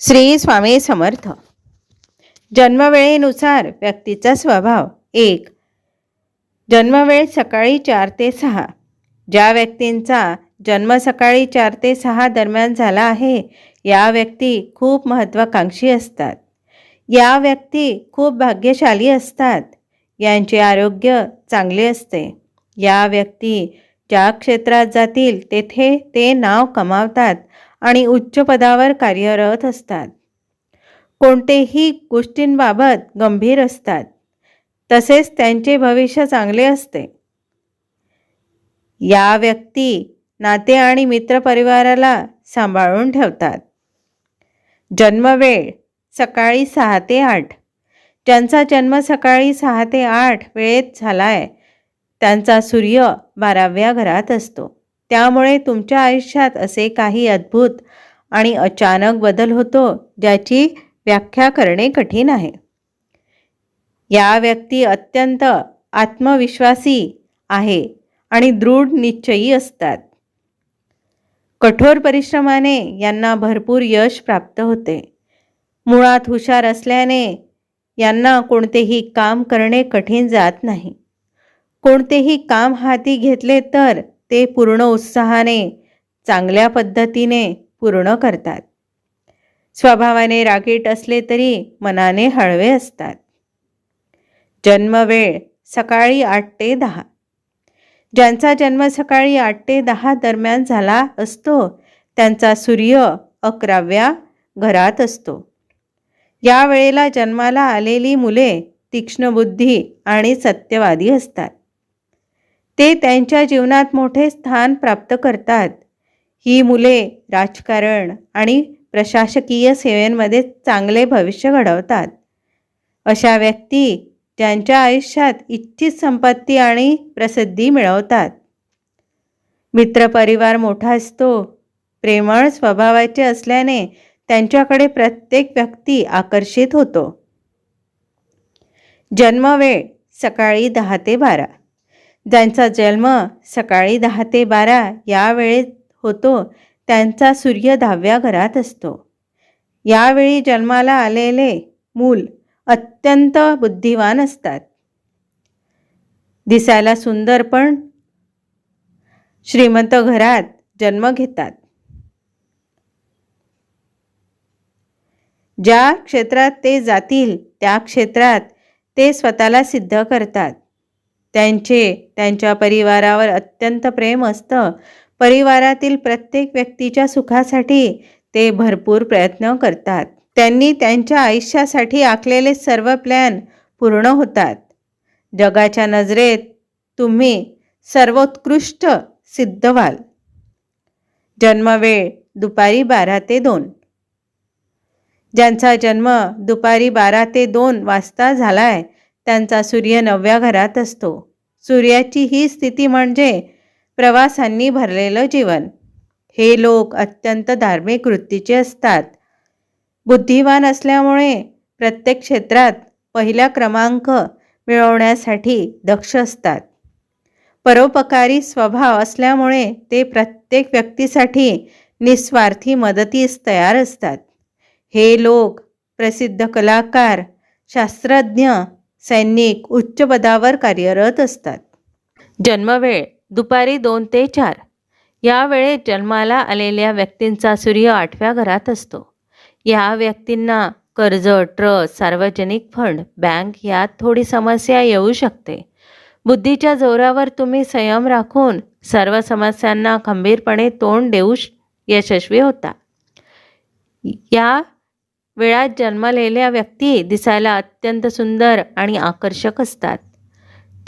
श्री स्वामी समर्थ. जन्मवेळेनुसार व्यक्तीचा स्वभाव एक. जन्मवेळ सकाळी चार ते सहा. ज्या व्यक्तींचा जन्म सकाळी चार ते सहा दरम्यान झाला आहे या व्यक्ती खूप महत्त्वाकांक्षी असतात. या व्यक्ती खूप भाग्यशाली असतात. यांचे आरोग्य चांगले असते. या व्यक्ती ज्या क्षेत्रात जातील तेथे ते नाव कमावतात आणि उच्च पदावर कार्यरत असतात. कोणतेही गोष्टींबाबत गंभीर असतात. तसेच त्यांचे भविष्य चांगले असते. या व्यक्ती नाते आणि मित्रपरिवाराला सांभाळून ठेवतात. जन्मवेळ सकाळी सहा ते आठ. ज्यांचा जन्म सकाळी सहा ते आठ वेळेत झाला आहे त्यांचा सूर्य बाराव्या घरात असतो. त्यामुळे तुमच्या आयुष्यात असे काही अद्भुत आणि अचानक बदल होतो ज्याची व्याख्या करणे कठीण आहे. या व्यक्ती अत्यंत आत्मविश्वासी आहे आणि दृढ निश्चयी असतात. कठोर परिश्रमाने यांना भरपूर यश प्राप्त होते. मुळात हुशार असल्याने यांना कोणतेही काम करणे कठीण जात नाही. कोणतेही काम हाती घेतले तर ते पूर्ण उत्साहाने चांगल्या पद्धतीने पूर्ण करतात. स्वभावाने रागीट असले तरी मनाने हळवे असतात. जन्मवेळ सकाळी आठ ते दहा. ज्यांचा जन्म सकाळी आठ ते दहा दरम्यान झाला असतो त्यांचा सूर्य अकराव्या घरात असतो. या वेळेला जन्माला आलेली मुले तीक्ष्ण बुद्धी आणि सत्यवादी असतात. ते त्यांच्या जीवनात मोठे स्थान प्राप्त करतात. ही मुले राजकारण आणि प्रशासकीय सेवेंमध्ये चांगले भविष्य घडवतात. अशा व्यक्ती ज्यांच्या आयुष्यात इच्छित संपत्ती आणि प्रसिद्धी मिळवतात. मित्रपरिवार मोठा असतो. प्रेमळ स्वभावाचे असल्याने त्यांच्याकडे प्रत्येक व्यक्ती आकर्षित होतो. जन्मवेळ सकाळी दहा ते बारा. ज्यांचा जन्म सकाळी दहा ते बारा या वेळेत होतो त्यांचा सूर्य दहाव्या घरात असतो. यावेळी जन्माला आलेले मूल अत्यंत बुद्धिवान असतात. दिसायला सुंदर पण श्रीमंत घरात जन्म घेतात. ज्या क्षेत्रात ते जातील त्या क्षेत्रात ते स्वतःला सिद्ध करतात. त्यांचे त्यांच्या परिवारावर अत्यंत प्रेम असतं. परिवारातील प्रत्येक व्यक्तीच्या सुखासाठी ते भरपूर प्रयत्न करतात. त्यांनी त्यांच्या आयुष्यासाठी आखलेले सर्व प्लॅन पूर्ण होतात. जगाच्या नजरेत तुम्ही सर्वोत्कृष्ट सिद्ध व्हाल. जन्मवेळ दुपारी बारा ते दोन. ज्यांचा जन्म दुपारी बारा ते दोन वाजता झालाय त्यांचा सूर्य नवव्या घरात असतो. सूर्याची ही स्थिती म्हणजे प्रवासांनी भरलेलं जीवन. हे लोक अत्यंत धार्मिक वृत्तीचे असतात. बुद्धिवान असल्यामुळे प्रत्येक क्षेत्रात पहिला क्रमांक मिळवण्यासाठी दक्ष असतात. परोपकारी स्वभाव असल्यामुळे ते प्रत्येक व्यक्तीसाठी निस्वार्थी मदतीस तयार असतात. हे लोक प्रसिद्ध कलाकार शास्त्रज्ञ सैनिक उच्च पदावर कार्यरत असतात. जन्मवेळ दुपारी दोन ते चार. या वेळेत जन्माला आलेल्या व्यक्तींचा सूर्य आठव्या घरात असतो. या व्यक्तींना कर्ज ट्रस्ट सार्वजनिक फंड बँक यात थोडी समस्या येऊ शकते. बुद्धीच्या जोरावर तुम्ही संयम राखून सर्व समस्यांना खंबीरपणे तोंड देऊ श- यशस्वी होता. या वेळात जन्मलेल्या व्यक्ती दिसायला अत्यंत सुंदर आणि आकर्षक असतात.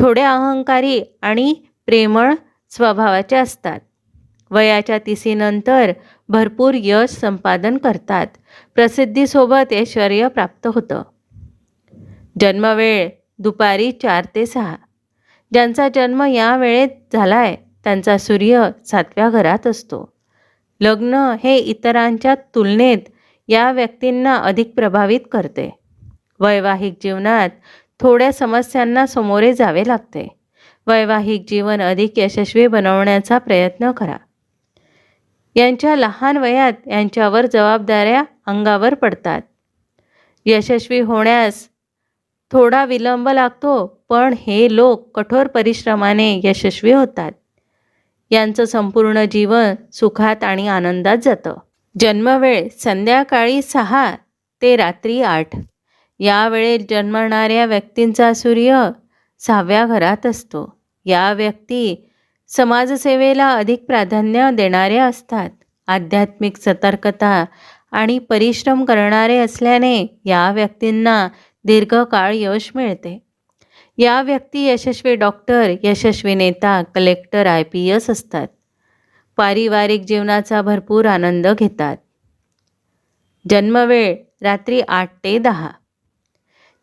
थोडे अहंकारी आणि प्रेमळ स्वभावाचे असतात. वयाच्या तिसीनंतर भरपूर यश संपादन करतात. प्रसिद्धीसोबत ऐश्वर प्राप्त होतं. जन्मवेळ दुपारी चार ते सहा. ज्यांचा जन्म या वेळेत झाला आहे त्यांचा सूर्य सातव्या घरात असतो. लग्न हे इतरांच्या तुलनेत या व्यक्तींना अधिक प्रभावित करते. वैवाहिक जीवनात थोड्या समस्यांना सामोरे जावे लागते. वैवाहिक जीवन अधिक यशस्वी बनवण्याचा प्रयत्न करा. यांच्या लहान वयात यांच्यावर जबाबदाऱ्या अंगावर पडतात. यशस्वी होण्यास थोडा विलंब लागतो पण हे लोक कठोर परिश्रमाने यशस्वी होतात. यांचं संपूर्ण जीवन सुखात आणि आनंदात जातं. जन्मवेळ संध्याकाळी सहा ते रात्री आठ. या वेळेत जन्मणाऱ्या व्यक्तींचा सूर्य सहाव्या घरात असतो. या व्यक्ती समाजसेवेला अधिक प्राधान्य देणाऱ्या असतात. आध्यात्मिक सतर्कता आणि परिश्रम करणारे असल्याने या व्यक्तींना दीर्घकाळ यश मिळते. या व्यक्ती यशस्वी डॉक्टर यशस्वी नेता कलेक्टर आय पी एस असतात. पारिवारिक जीवनाचा भरपूर आनंद घेतात. जन्मवेळ रात्री आठ ते दहा.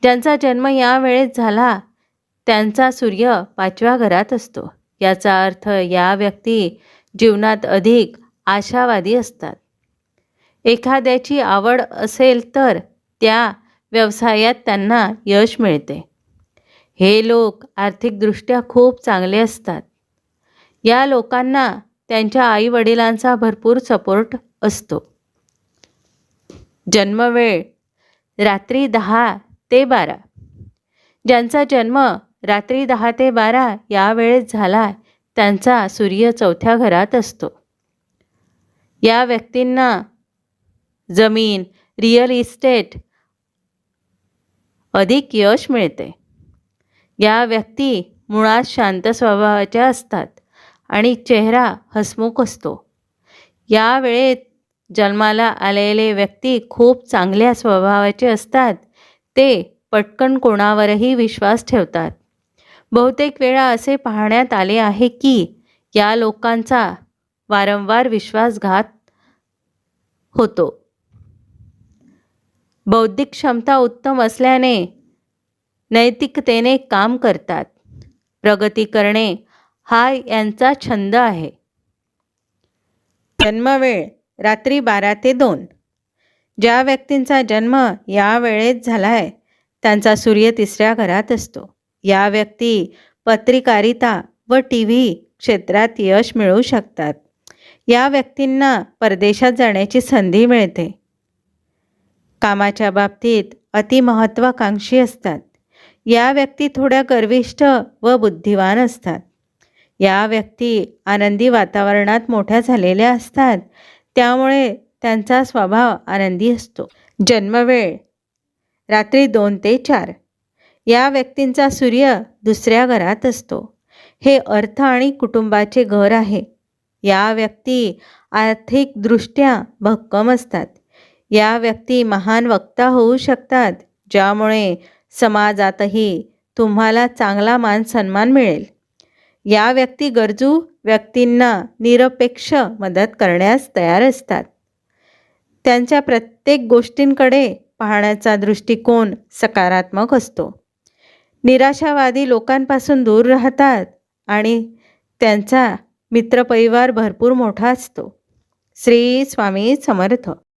ज्यांचा जन्म या वेळेत झाला त्यांचा सूर्य पाचव्या घरात असतो. याचा अर्थ या व्यक्ती जीवनात अधिक आशावादी असतात. एखाद्याची आवड असेल तर त्या व्यवसायात त्यांना यश मिळते. हे लोक आर्थिकदृष्ट्या खूप चांगले असतात. या लोकांना त्यांच्या आईवडिलांचा भरपूर सपोर्ट असतो. जन्मवेळ रात्री दहा ते बारा. ज्यांचा जन्म रात्री दहा ते बारा या वेळेत झाला त्यांचा सूर्य चौथ्या घरात असतो. या व्यक्तींना जमीन रिअल इस्टेट अधिक यश मिळते. या व्यक्ती मुळात शांत स्वभावाच्या असतात. आणि चेहरा हसमुख असतो. या वेळेत जन्माला आलेले व्यक्ती खूप चांगल्या स्वभावाचे असतात. ते पटकन कोणावरही विश्वास ठेवतात. बहुतेक वेळा असे पाहण्यात आले आहे की या लोकांचा वारंवार विश्वासघात होतो. बौद्धिक क्षमता उत्तम असल्याने नैतिकतेने काम करतात. प्रगती करणे हा यांचा छंद आहे. जन्मवेळ रात्री बारा ते दोन. ज्या व्यक्तींचा जन्म या वेळेत झाला आहे त्यांचा सूर्य तिसऱ्या घरात असतो. या व्यक्ती पत्रिकारिता व टी व्ही क्षेत्रात यश मिळवू शकतात. या व्यक्तींना परदेशात जाण्याची संधी मिळते. कामाच्या बाबतीत अतिमहत्त्वाकांक्षी असतात. या व्यक्ती थोड्या गर्विष्ठ व बुद्धिवान असतात. या व्यक्ती आनंदी वातावरणात मोठ्या झालेल्या असतात. त्यामुळे त्यांचा स्वभाव आनंदी असतो. जन्मवेळ रात्री दोन ते चार. या व्यक्तींचा सूर्य दुसऱ्या घरात असतो. हे अर्थ आणि कुटुंबाचे घर आहे. या व्यक्ती आर्थिकदृष्ट्या भक्कम असतात. या व्यक्ती महान वक्ता होऊ शकतात ज्यामुळे समाजातही तुम्हाला चांगला मान सन्मान मिळेल. या व्यक्ती गरजू व्यक्तींना निरपेक्ष मदत करण्यास तयार असतात. त्यांच्या प्रत्येक गोष्टींकडे पाहण्याचा दृष्टिकोन सकारात्मक असतो. निराशावादी लोकांपासून दूर राहतात आणि त्यांचा मित्रपरिवार भरपूर मोठा असतो. श्री स्वामी समर्थ.